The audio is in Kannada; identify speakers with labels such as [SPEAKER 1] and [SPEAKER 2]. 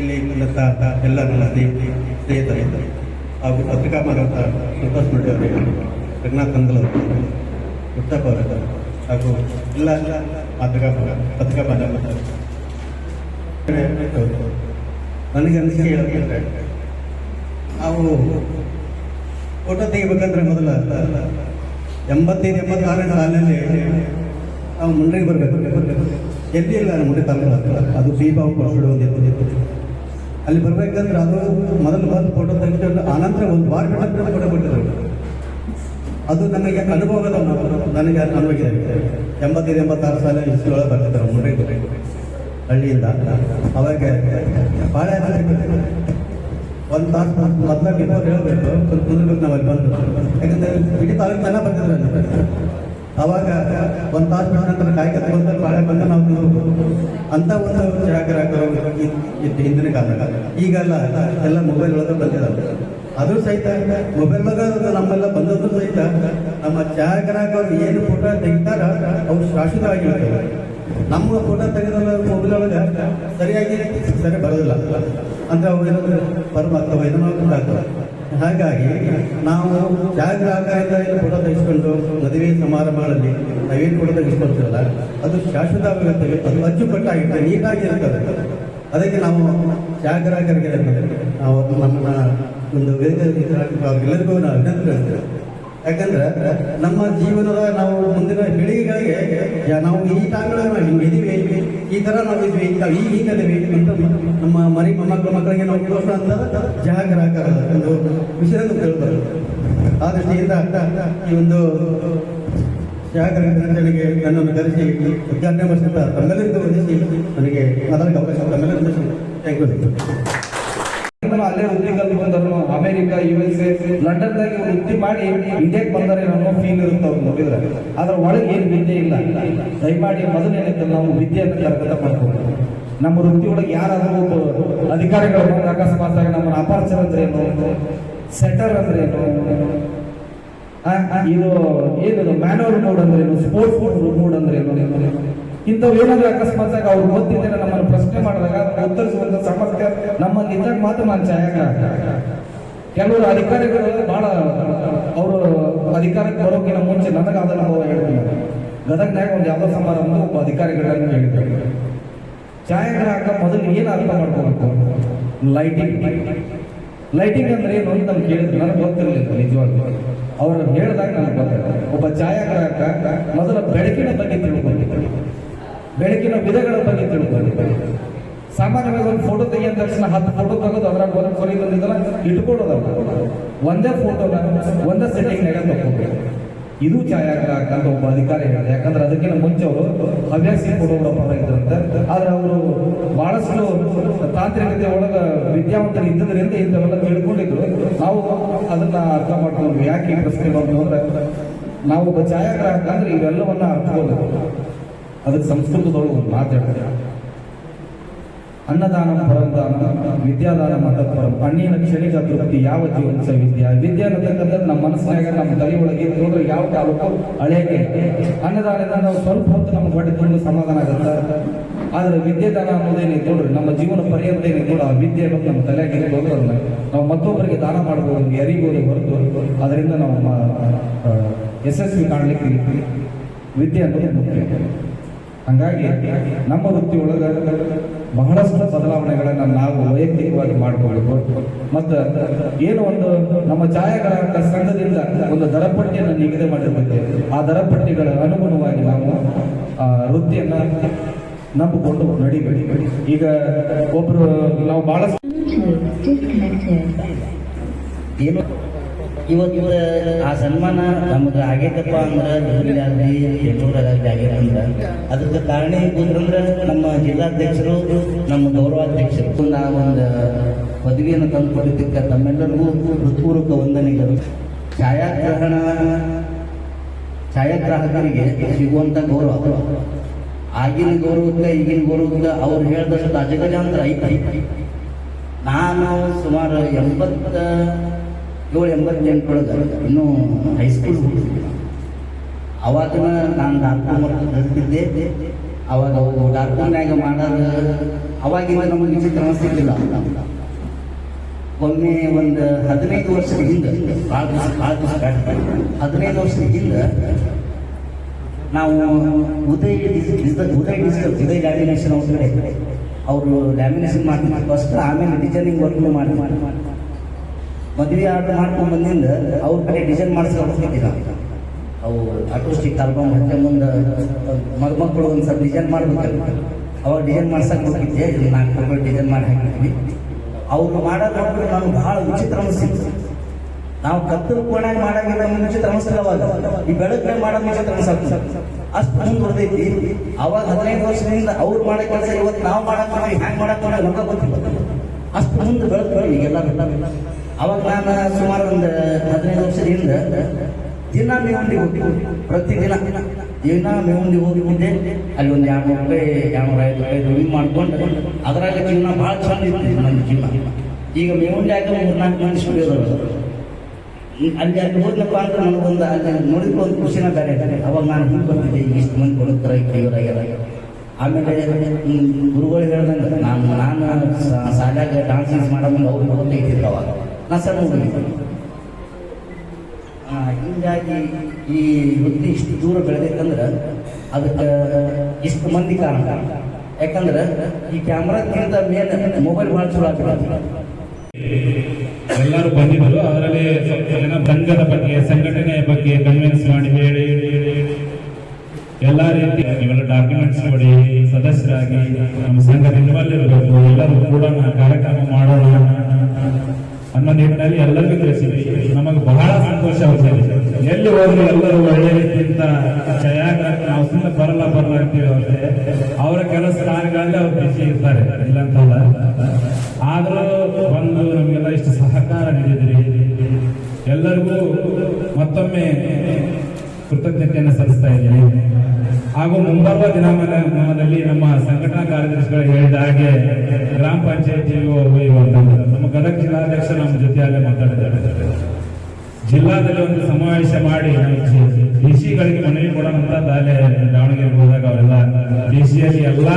[SPEAKER 1] ಇಲ್ಲಿ ಬಂದಂಥ ಎಲ್ಲ ನನ್ನ ಸ್ನೇಹಿತ ಸ್ನೇಹಿತರು ಹಾಗೂ ಪತ್ರಿಕಾ ಮಾರಾಟ ಸಂತೋಷ್ ಮಡ್ಡಿ ಅವರೇ ರಘುನಾಥ್ ಕಂದಲ್ ಅವರು ಅವರು, ಹಾಗೂ ಎಲ್ಲ ಪತ್ರಿಕಾ ಪತ್ರಿಕಾ ಮಾರಾಟ ನನಗೆ ಅನಿಸಿಕೆ ಹೇಳಬೇಕಂದ್ರೆ ನಾವು ಫೋಟೋ ತೆಗಿಬೇಕಂದ್ರೆ ಮೊದಲ ಎಂಬತ್ತೈದು, ಎಂಬತ್ತಾರನೇ ಸಾಲಿನಲ್ಲಿ ನಾವು ಮುಂಡ್ರಿಗೆ ಬರಬೇಕು. ಎಲ್ಲಿ ಇಲ್ಲ ಮುಂಡೆ ತಾಲೂಕು ಅದು ದೀಪಾವು ಒಂದು ಅಲ್ಲಿ ಬರ್ಬೇಕಂದ್ರೆ ಅದು ಮೊದಲು ಬಂದು ಫೋಟೋ ತೆಗೆದುಕೊಂಡು ಆನಂತರ ಒಂದು ವಾರ ಬಿಟ್ಟು ಫೋಟೋ ಕೊಟ್ಟಿದ್ರು ಅದು ನನಗೆ ಅನುಭವದ ನನಗೆ ಅನುಭವಿದೆ ಎಂಬತ್ತೈದು, ಎಂಬತ್ತಾರು ಸಾಲ ಇಷ್ಟೊಳಗೆ ಬರ್ತಿದ್ರು ಮುಂದೆ ಹಳ್ಳಿಯಿಂದ. ಅವಾಗ ಭಾಳ ಒಂದು ತಾಸು ಮೊದಲ ಬಿಫೋರ್ ಹೇಳಬೇಕು. ಕುದುರ್ಬೇಕು ನಾವು ಅಲ್ಲಿ ಬಂದು. ಯಾಕಂದ್ರೆ ಇಡೀ ತಾಲೂಕು ಜನ ಬರ್ತಿದ್ರೆ ಅವಾಗ ಒಂದು ತಾಸು ಬಿಟ್ಟ ನಂತರ ಕತ್ಕೊಂತ ಬಾಳೆ ಬಂದು ನಾವು ಕುಂದ್ರಬೇಕು ಅಂತ ಒಂದು ಜಾಗರ ಇತ್ತು ಹಿಂದಿನ ಕಾಲದಾಗ ಈಗೆಲ್ಲ ಎಲ್ಲ ಮೊಬೈಲ್ ಒಳಗೆ ಬಂದಿದ್ದಾರೆ ಅದು ಸಹಿತ ಮೊಬೈಲ್ ಒಳಗೆ ನಮ್ಮೆಲ್ಲ ಬಂದದ್ದು ಸಹಿತ ನಮ್ಮ ಛಾಯಾಗ್ರಾಹಕರು ಏನು ಫೋಟೋ ತೆಗಿತಾರ ಅವು ಶಾಶ್ವತವಾಗಿರ್ತವೆ ನಮ್ಮ ಫೋಟೋ ತೆಗೆದಲ್ಲ ಮೊಬೈಲ್ ಒಳಗೆ ಸರಿಯಾಗಿ ಸರಿ ಬರೋದಿಲ್ಲ. ಅಂದ್ರೆ ಅವ್ರು ಏನಾದ್ರು ಪರಮಾಗ್ತವೆ ಏನೋ ಆಗ್ತವೆ ಹಾಗಾಗಿ ನಾವು ಏನು ಫೋಟೋ ತೆಗೆಸ್ಕೊಂಡು ಮದುವೆ ಸಮಾರಂಭಗಳಲ್ಲಿ ನಾವೇನು ಫೋಟೋ ತೆಗೆಸ್ಕೊಳ್ತೀವಲ್ಲ, ಅದು ಶಾಶ್ವತವಾಗಿರ್ತವೆ ಅದು ಅಚ್ಚುಕಟ್ಟಾಗಿರ್ತದೆ ನೀಟಾಗಿರ್ತದೆ ಅದಕ್ಕೆ ನಾವು ಜಾಗರಾಗರಿಗೆ ನಾವು ನಮ್ಮ ಒಂದು ಎಲ್ಲರಿಗೂ ನಾವು ಅಭಿನಂದನೆ ಯಾಕಂದ್ರೆ ನಮ್ಮ ಜೀವನದ ನಾವು ಮುಂದಿನ ಪೀಳಿಗೆಗಳಿಗೆ ನಾವು ಈ ಟೈಮ್ಗಳು ನಾವು ಹಿಂಗಿದೀವಿ ಈ ತರ ನಾವು ಇದ್ವಿ ನಾವು ಈಗ ಅಂತ ನಮ್ಮ ಮರಿ ಮೊಮ್ಮಕ್ಕಳ ಮಕ್ಕಳಿಗೆ ನಾವು ಕೇಳೋಣ ಅಂತ ಜಾಗರಾಗ ಒಂದು ವಿಷಯ ಕೇಳ್ತಾರೆ ಆ ದೃಷ್ಟಿಯಿಂದ ಈ ಒಂದು ಜಾಗರ ದಿನಾಚರಣೆಗೆ ನನ್ನನ್ನು ಕರೆಸಿ, ಉದ್ಘಾಟನೆ ಮಾಡಿಸಿದ ತಮ್ಮೆಲ್ಲರಿಗೂ ವಂದಿಸಿ, ನನಗೆ ಮಾತಾಡಕ್ಕೆ ಅವಕಾಶ ತಮ್ಮೆಲ್ಲರಿಗೂ ಥ್ಯಾಂಕ್ ಯು
[SPEAKER 2] ನಾನು ಅಲ್ಲೇ ವೃತ್ತಿ ಕಲ್ತು ಬಂದರು America U S A London ದಾಗ ವೃತ್ತಿ ಮಾಡಿ ಇಂಡಿಯಾಕ್ ಬಂದರೆ ಅನ್ನೋ ಫೀಲ್ ಇರುತ್ತೆ ಅವ್ರು ನೋಡಿದ್ರೆ. ಅದ್ರ ಒಳಗೆ ಏನು ವಿದ್ಯೆ ಇಲ್ಲ. ದಯಮಾಡಿ ಮೊದಲೇ ನಾವು ವಿದ್ಯೆಯನ್ನು ಕರ್ಕತ ಮಾಡ್ಕೊಂಡು ನಮ್ಮ ವೃತ್ತಿ ಒಳಗೆ ಯಾರಾದರೂ ಒಬ್ಬ ಅಧಿಕಾರಿಗಳು ಅಕಸ್ಮಾತ್ ನಮ್ಮ ಅಪಾರ್ಚರ್ ಅಂದ್ರೆ ಏನು? ಸೆಟರ್ ಅಂದ್ರೆ ಏನು? ಇದು ಏನದು? ಮ್ಯಾನುವಲ್ ಮೋಡ್ ಅಂದ್ರೆ ಏನು? ಸ್ಪೋರ್ಟ್ಸ್ ಮೋಡ್ ಅಂದ್ರೆ ಏನು? ಇಂಥವು ಏನಾದ್ರೂ ಅಕಸ್ಮಾತ್ ಅವ್ರು ಗೊತ್ತಿದ್ದೇನೆ ನಮ್ಮನ್ನು ಪ್ರಶ್ನೆ ಮಾಡಿದಾಗ ಉತ್ತರಿಸುವಂತ ಸಾಮರ್ಥ್ಯ ನಮ್ಮಲ್ಲಿ ಇದ್ದಾಗ ಮಾತ್ರ ನಾನು ಛಾಯಾಗ್ರಾಹಕ ಕೆಲವರು ಅಧಿಕಾರಿಗಳು ಬಹಳ, ಅವರು ಅಧಿಕಾರಕ್ಕೆ ಬರೋಕ್ಕಿಂತ ಮುಂಚೆ ನನಗೆ ಅದನ್ನು ಅನುಭವ ಹೇಳ್ತೀನಿ ಗದಗ್ನಾಗ ಒಂದು ಯಾವುದೋ ಸಮಾರಂಭ ಒಬ್ಬ ಅಧಿಕಾರಿಗಳನ್ನು ಹೇಳಿದ್ರು ಛಾಯಾಗ್ರಾಹಕ ಮೊದಲು ಏನು ಅರ್ಥ ಮಾಡ್ಕೋಬೇಕು? ಲೈಟಿಂಗ್ ಲೈಟಿಂಗ್ ಅಂದ್ರೆ ಏನು ಅಂತ ನಾನು ಕೇಳಿದ್ರು. ನನಗೆ ಗೊತ್ತಿರಲಿಲ್ಲ ನಿಜವಾಗ್ಲೂ. ಅವರು ಹೇಳಿದಾಗ ನನಗೆ ಗೊತ್ತಾಯ್ತು. ಒಬ್ಬ ಛಾಯಾಗ್ರಾಹಕ ಮೊದಲ ಬೆಳಕಿನ ಬಗ್ಗೆ ತಿಳ್ಕೊಂಡಿದ್ದರು ಬೆಳಕಿನ ವಿಧಗಳ ಬಗ್ಗೆ ತಿಳ್ಕೊಂಡಿದ್ದರು ಸಾಮಾನ್ಯವಾಗಿ ಒಂದು ಫೋಟೋ ತೆಗಿಯೋ ತಕ್ಷಣ ಹತ್ತು ಫೋಟೋ ತೆಗೆದು ಅದ್ರಾಗ ಕೊರಿ ಬಂದಿದ್ದಲ್ಲ ಇಟ್ಕೊಳ್ಳೋದಲ್ಲ. ಒಂದೇ ಫೋಟೋನ ಒಂದೇ ಸೆಟ್ಟಿಂಗ್ನಾಗ ತಗೋಬೇಕು ಇದು ಛಾಯಾಗ್ರಾಹಕ ಅಂತ ಒಬ್ಬ ಅಧಿಕಾರಿ ಹೇಳಿದೆ ಯಾಕಂದ್ರೆ ಅದಕ್ಕಿಂತ ಮುಂಚೆ ಅವರು ಹವ್ಯಾಸಿ ಫೋಟೋಗ್ರಾಫರ್ ಇದ್ರಂತೆ ಆದ್ರೆ ಅವರು ಬಹಳಷ್ಟು ತಾಂತ್ರಿಕತೆ ಒಳಗ ವಿದ್ಯಾವಂತರು ಇದ್ದದ್ರಿಂದ ಇಂಥವೆಲ್ಲ ತಿಳ್ಕೊಂಡಿದ್ರು. ನಾವು ಅದನ್ನ ಅರ್ಥ ಮಾಡ್ಕೊಂಡು ಯಾಕೆ ಪ್ರಶ್ನೆ ಬಂತು ಅಂದ್ರೆ ನಾವು ಒಬ್ಬ ಛಾಯಾಗ್ರಾಹಕ ಅಂದ್ರೆ ಇವೆಲ್ಲವನ್ನ ಅರ್ಥಕೋಬೇಕು ಅದಕ್ಕೆ ಸಂಸ್ಕೃತದೊಳಗೆ ಒಂದು ಮಾತು ಹೇಳ್ತಾರೆ ಅನ್ನದಾನ ಪರಂದಾನ ವಿದ್ಯಾದಾನ ಮತಪರಂ ಅಣ್ಣಿನ ಕ್ಷಣಿಕ ತೃಪ್ತಿ ಯಾವ ಜೀವನ ಸವಿದ್ಯ ವಿದ್ಯೆ ಅನ್ನತಕ್ಕಂಥದ್ದು ನಮ್ಮ ಮನಸ್ಸಿನಾಗ, ನಮ್ಮ ತಲೆ ಒಳಗೆ ಇದ್ದು ನೋಡ್ರಿ ಯಾವ ಕಾಲಕ್ಕೂ ಹಳೆಗೆ ಅನ್ನದಾನದಿಂದ ನಾವು ಸ್ವಲ್ಪ ಹೊತ್ತು ನಮ್ಗೆ ತುಂಬ ಸಮಾಧಾನ ಆಗುತ್ತೆ. ಆದ್ರೆ ವಿದ್ಯಾದಾನ ಅನ್ನೋದೇನೈತೆ ನೋಡ್ರಿ, ನಮ್ಮ ಜೀವನ ಪರ್ಯಂತ ನೋಡ್ರಿ, ಆ ವಿದ್ಯೆ ಅನ್ನೋದು ನಮ್ಮ ತಲೆಯಾಗಿ ಅದನ್ನ ನಾವು ಮತ್ತೊಬ್ಬರಿಗೆ ದಾನ ಮಾಡ್ಬೋದು ಎರಿಬೋದು, ಹೊರತು. ಅದರಿಂದ ನಾವು ಯಶಸ್ವಿ ಕಾಣಲಿಕ್ಕೆ ವಿದ್ಯೆ ಅನ್ನೋದು ಮುಖ್ಯ. ಹಂಗಾಗಿ ನಮ್ಮ ವೃತ್ತಿ ಒಳಗ ಬಹಳಷ್ಟು ಬದಲಾವಣೆಗಳನ್ನು ನಾವು ವೈಯಕ್ತಿಕವಾಗಿ ಮಾಡ್ಕೊಳ್ಬೇಕು ಮತ್ತು ಏನು ಒಂದು ನಮ್ಮ ಛಾಯಾಗ್ರಾಹಕ ಸಂಘದಿಂದ ಒಂದು ದರಪಟ್ಟಿಯನ್ನು ನಿಗದಿ ಮಾಡಿರ್ಬೇಕು ಆ ದರಪಟ್ಟಿಗಳ ಅನುಗುಣವಾಗಿ ನಾವು ಆ ವೃತ್ತಿಯನ್ನ ನಂಬಿಕೊಂಡು ನಡಿಬೇಡಿ ಈಗ ಒಬ್ರು ನಾವು ಬಹಳಷ್ಟು.
[SPEAKER 3] ಏನು ಇವತ್ತು ಆ ಸನ್ಮಾನ ನಮ್ಗೆ ಆಗೈತಪ್ಪ ಅಂದ್ರೆ ಊರಿಗಾಗಲಿ ಬೆಂಗಳೂರಾಗಲಿ ಆಗೈತಂದ್ರೆ. ಅದಕ್ಕೆ ಏನಂದ್ರ ನಮ್ಮ ಜಿಲ್ಲಾಧ್ಯಕ್ಷರು, ನಮ್ಮ ಗೌರವಾಧ್ಯಕ್ಷರು, ನಾವು ಒಂದು ಪದವಿಯನ್ನು ತಂದುಕೊಟ್ಟಿದ್ದಕ್ಕೆ ತಮ್ಮೆಲ್ಲರಿಗೂ ಹೃತ್ಪೂರ್ವಕ ವಂದನೆಗಳು. ಛಾಯಾಗ್ರಹಣ, ಛಾಯಾಗ್ರಾಹಕರಿಗೆ ಸಿಗುವಂಥ ಗೌರವ. ಆಗಿನ ಗೌರವಕ್ಕೆ, ಈಗಿನ ಗೌರವಕ್ಕೆ ಅವ್ರು ಹೇಳಿದಷ್ಟು ಅಜಗಜಾಂತರ ಐತಿ. ನಾನು ಸುಮಾರು ಎಂಬತ್ತ ಏಳು ಎಂಬತ್ತೆಂಟರೊಳಗೆ ಇನ್ನೂ ಹೈಸ್ಕೂಲ್ ಹೋಗ್ತಿದ್ದೆ ಅವಾಗ ನಾನು ಡಾಕ್ಟರ್ ಕಲಿತಿದ್ದೆ. ಅವಾಗ ಅವರು ಡಾಕ್ಟರ್ನಾಗ ಮಾಡೋದು ಅವಾಗಿಂದ ನಮಗೆ ವಿಚಿತ್ರ ಅನಿಸ್ತಿದ್ದಿಲ್ಲ ಒಮ್ಮೆ ಒಂದು ಹದಿನೈದು ವರ್ಷದ ಹಿಂದೆ ಹದಿನೈದು ವರ್ಷದ ಹಿಂದೆ ನಾವು ಉದಯ ಉದಯ ಡಿಜಿ- ಉದಯ್ ಡಿಜಿಟಲ್ ಉದಯ್ ಲ್ಯಾಮಿನೇಷನ್ ಅವ್ರ ಕಡೆ. ಅವರು ಲ್ಯಾಮಿನೇಷನ್ ಮಾಡಿ ಫಸ್ಟ್ ಆಮೇಲೆ ಡಿಸೈನಿಂಗ್ ವರ್ಕ್ ಮಾಡಿ ಮಾಡಿ ಮಾಡಿ ಮದುವೆ ಆರ್ಡರ್ ಮಾಡ್ಕೊಂಡು ಬಂದಿಂದ ಅವ್ರ ಕಡೆ ಡಿಸೈನ್ ಮಾಡಿಸ್ಕೊಂಡು ಹೋಗ್ತಿದ್ದೆ ನಾವು ಅವು ಆಟೋಸ್ಟಿಕ್ ಆಲ್ಬಮ್ ಹಚ್ಚ ಮುಂದೆ ಮಕ್ಕಳು ಒಂದು ಸ್ವಲ್ಪ ಡಿಸೈನ್ ಮಾಡ್ಬೇಕಲ್ಲ ಅವಾಗ ಡಿಸೈನ್ ಮಾಡ್ಸಕ್ಕೆ ಹೋಗಿದ್ದೆ ನಾಲ್ಕು ರೂಪಾಯಿ ಡಿಸೈನ್ ಮಾಡಿ ಹಾಕಿದ್ವಿ. ಅವ್ರು ಮಾಡೋದು ನೋಡಿದ್ರೆ ನಾನು ಭಾಳ ವಿಚಿತ್ರ ಅನಿಸ್ತಿತ್ತು ನಾವು ಕತ್ತಲು ಕೋಣೆ ಮಾಡಾಗಿಲ್ಲ ವಿಚಿತ್ರ ಅನಿಸ್ತಲ್ಲ ಅವಾಗ. ಈ ಬೆಳಗ್ಗೆ ಮಾಡೋದು ವಿಚಿತ್ರ ಅನ್ಸತ್ತೆ. ಅಷ್ಟು ಬರ್ತೈತಿ ಅವಾಗ ಹದಿನೈದು ವರ್ಷದಿಂದ ಅವ್ರು ಮಾಡೋ ಕೆಲಸ ಇವತ್ತು ನಾವು ಮಾಡಕ್ ಹ್ಯಾಂಗ್ ಮಾಡಕ್ ನಮ್ಗೆ ಗೊತ್ತಿಲ್ಲ. ಅಷ್ಟು ಮುಂದೆ ಎಲ್ಲ ಈಗೆಲ್ಲ ಅವಾಗ ನಾನು ಸುಮಾರು ಒಂದು ಹದಿನೈದು ವರ್ಷದಿಂದ ದಿನ ಮೇವುಂಡಿ ಹೋಗಿ ಪ್ರತಿ ದಿನ ಮೇವುಂಡಿ ಹೋಗಿಬಿಟ್ಟೆ ಅಲ್ಲಿ ಒಂದು ಎರಡು ರೂಪಾಯಿ ಎರಡು ಐದು ರೂಪಾಯಿ ದುಡಿಮೆ ಮಾಡ್ಕೊಂಡು ಅದರಾಗ ಜೀವನ ಭಾಳ ಚಂದ ಇತ್ತು ನನ್ನ ಜೀವನ. ಈಗ ಮೇವುಂಡ್ಯಾಗ ಮೂರ್ನಾಲ್ಕು ಮಂದಿ ಸ್ಟುಡಿಯೋ ಅಲ್ಲಿ ಅಲ್ಲಿ ಹೋದ್ನಪ್ಪ ಅಂದ್ರೆ ನನಗೊಂದು ಅಲ್ಲಿ ನೋಡಿದ್ರು ಒಂದು ಖುಷಿನ ಬೇರೆ. ಅವಾಗ ನಾನು ಹಿಂಗೆ ಬರ್ತಿದ್ದೆ ಇಷ್ಟು ಮಂದಿ ಕೊಡುತ್ತಾರೆ ಇವರಾಗ್ಯಾರ ಆಮೇಲೆ ಗುರುಗಳು ಹೇಳ್ದಂಗೆ, ನಾನು ನಾನು ಶಾಲ್ಯಾಗ ಡಾನ್ಸ್ ಮಾಡೋ ಮುಂದೆ ಅವ್ರು ಹೋಗ್ತಾ ಇದ್ದಿದ್ದು ಅವಾಗ. ನಾ ಸಣ್ಣ ಹುಡುಗ ಆ, ಹಿಂಗಾಗಿ ಈ ವೃತ್ತಿ ಇಷ್ಟು ದೂರ ಬೆಳೆದೈತಂದ್ರೆ ಅದಕ್ಕೆ ಇಷ್ಟು ಮಂದಿ ಕಾರಣ. ಯಾಕಂದ್ರೆ ಈ ಕ್ಯಾಮ್ರಾಕ್ಕಿಂತ ಮೇಲೆ ಮೊಬೈಲ್ ಭಾಳ ಚಲೋ ಆಗ್ತದೆ.
[SPEAKER 4] ಎಲ್ಲರೂ ಬಂದಿದ್ರು ಅದರಲ್ಲಿ ಸ್ವಲ್ಪ ಜನ ಸಂಘದ ಬಗ್ಗೆ ಸಂಘಟನೆಯ ಬಗ್ಗೆ ಕನ್ವಿನ್ಸ್ ಮಾಡಿ ಹೇಳಿ. ಎಲ್ಲ ರೀತಿ ನೀವೆಲ್ಲ ಡಾಕ್ಯುಮೆಂಟ್ಸ್ ನೋಡಿ ಸದಸ್ಯರಾಗಿ ನಮ್ಮ ಸಂಘದ ಇನ್ವಾಲ್ವ್ ಇರಬೇಕು ಎಲ್ಲರೂ ಕೂಡ ನಿಟ್ಟಿನಲ್ಲಿ ಎಲ್ಲರಿಗೂ ತಿಳಿಸಿದ್ವಿ ನಮಗೆ ಬಹಳ ಸಂತೋಷ ಆಗ್ತದೆ ಎಲ್ಲಿ ಹೋದ್ರು ಎಲ್ಲರೂ ಒಳ್ಳೆ ರೀತಿಯಿಂದ ಜಯಾಗ ನಾವು ಸುಮ್ಮನೆ ಬರಲ್ಲ ಬರಲ್ಲ ಅಂತೀವಿ ಅವ್ರಿಗೆ. ಅವರ ಕೆಲಸ ಕಾರ್ಯಗಳಲ್ಲಿ ಅವ್ರು ಬಿಸಿ ಇರ್ತಾರೆ. ಇಲ್ಲಂತಲ್ಲ. ಆದರೂ ಬಂದು ನಮಗೆಲ್ಲ ಇಷ್ಟು ಸಹಕಾರ ನೀಡಿದ್ರಿ. ಎಲ್ಲರಿಗೂ ಮತ್ತೊಮ್ಮೆ ಕೃತಜ್ಞತೆಯನ್ನು ಸಲ್ಲಿಸ್ತಾ ಇದ್ದೀನಿ. ಹಾಗೂ ಮುಂಬರುವ ದಿನಮಾನದಲ್ಲಿ ನಮ್ಮ ಸಂಘಟನಾ ಕಾರ್ಯದರ್ಶಿಗಳು ಹೇಳಿದ ಹಾಗೆ ಗ್ರಾಮ ಪಂಚಾಯತಿ ನಮ್ಮ ಗದಗ ಜಿಲ್ಲಾಧ್ಯಕ್ಷ ನಮ್ಮ ಜೊತೆಯಲ್ಲೇ ಮಾತಾಡಿದ್ದಾರೆ. ಜಿಲ್ಲಾದಲ್ಲಿ ಒಂದು ಸಮಾವೇಶ ಮಾಡಿ ಡಿ ಸಿಗಳಿಗೆ ಮನವಿ ಕೊಡೋಣ ಅಂತ ದಾಲೆ ದಾವಣಗೆರೆ ಹೋದಾಗ ಅವರೆಲ್ಲ ಡಿ ಸಿಯಲ್ಲಿ ಎಲ್ಲಾ